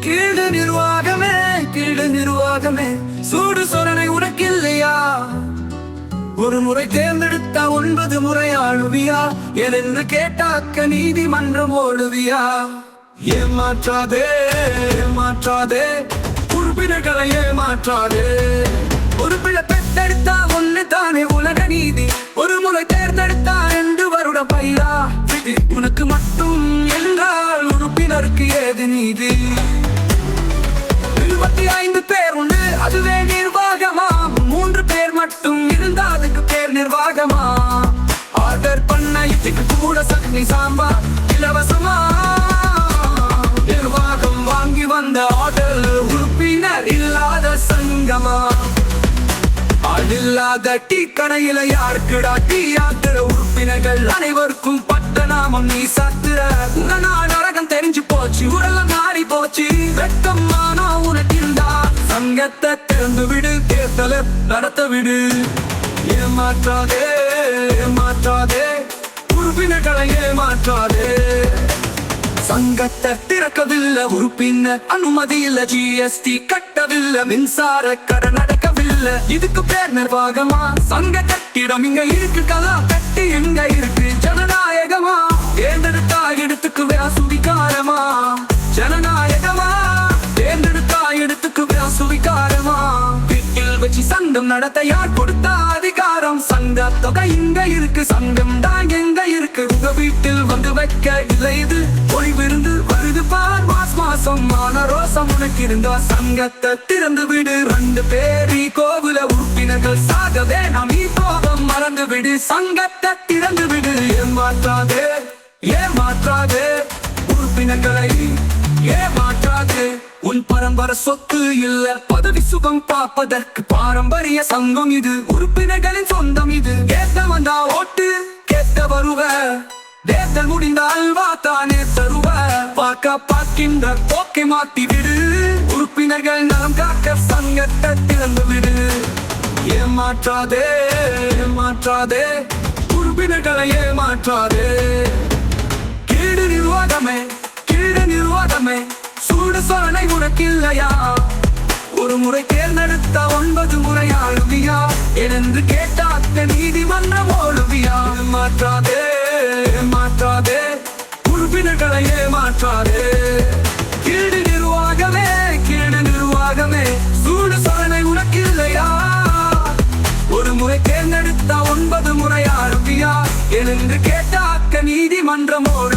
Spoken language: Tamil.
கீழ் நிர்வாகமே கீழ் நிர்வாகமே சூடு சுடனை உனக்கில்லையா? ஒரு முறை தேர்ந்தெடுத்த ஒன்பது முறை ஆளுவியா? என்று கேட்டாக்க நீதிமன்றம் ஓடுவியா? ஏமாற்றாதே ஏமாற்றாதே உறுப்பினர்களை ஏமாற்றாதே. உறுப்பினர் தேர்ந்தெடுத்தா ஒண்ணு தானே உலக நீதி? ஒரு முறை தேர்ந்தெடுத்தா என்று வருட பையா விதி உனக்கு மட்டும் என்றால் உறுப்பினருக்கு ஏது நீதி? இருபத்தி ஐந்து பேர் உண்டு அதுவே நிர்வாகமா? மூன்று பேர் மட்டும் இருந்தா அதுக்கு பேர் நிர்வாகமா? ஆர்டர் பண்ண இதுக்கு கூட சட்னி சாம்பார் இலவசமா? இல்லாத டீ கடையில யாருக்குடா டீ? ஆத்திர உறுப்பினர்கள் அனைவருக்கும் பட்ட நாமம் நீ சாத்திர உடனா நரகம் தெரிஞ்சு போச்சு உடல மாறி போச்சு. வெட்கமானா உனக்கிருந்தா சங்கத்தை திறந்து விடு தேர்தல நடத்த விடு. ஏமாற்றாதே ஏமாற்றாதே. உறுப்பினர்களை ஏமாற்றாதே. சங்கத்தை திறக்கவில்லை உறுப்பினர் அனுமதி இல்ல. ஜிஎஸ்டி கட்டவில்லை மின்சார கடன் இல்ல இதுக்கு பேர் நிர்வாகமா? சங்க கட்டிடம் இங்க இருக்கு கலா கட்டி எங்க இருக்கு? ஜனநாயகமா? தேர்ந்தெடுத்தா எடுத்துக்கு வியாசுவிகாரமா ஜனநாயகமா? தேர்ந்தெடுத்தா எடுத்துக்கு வியாசுவிகாரமா வீட்டில் வச்சு சங்கம் நடத்த யார் கொடுத்தா அதிகாரம்? சங்க தொகை இங்க இருக்கு சங்கம் தான் எங்க இருக்கு? உங்க வீட்டில் வந்து வைக்க இல்லை இது? ஒளிவிருந்து மோசமான ரோசம் உனக்கு இருந்தா சங்கத்தை திறந்து விடு. ரெண்டு பேரி கோவில உறுப்பினர்கள் சாகவே நாம் கோபம் மறந்து விடு சங்கத்தை திறந்து விடு. ஏமாற்றாதே ஏமாற்றாதே உறுப்பினர்களை ஏமாற்றாதே. உன் பரம்பர சொத்து இல்ல பதவி சுகம் பார்ப்பதற்கு பாரம்பரிய சங்கம் இது. உறுப்பினர்களின் சொந்தம் இது. கேட்ட வந்தா ஓட்டு கேட்ட வருவ. தேர்தல் முடிந்தால் வாத்தானே பார்க்கின்ற போக்கை மாத்தி விடு. உறுப்பினர்கள் நலம் காக்க சங்கத்தை திறந்து விடு. ஏமாற்றாதே ஏமாற்றாதே. உறுப்பினர்களை ஏமாற்றாதே. கீடு நிர்வாகமே கீடு நிர்வாகமே. சூடு சோழனை உனக்கில்லையா? ஒரு முறை தேர்ந்தெடுத்த ஒன்பது முறை அழுவியா என்று கேட்டாத்த நீதிமன்றம் ஓழுவியா மாற்றாதே மாற்றாதே உறுப்பினர்களை ஏமாற்றாதே. நீதிமன்றம்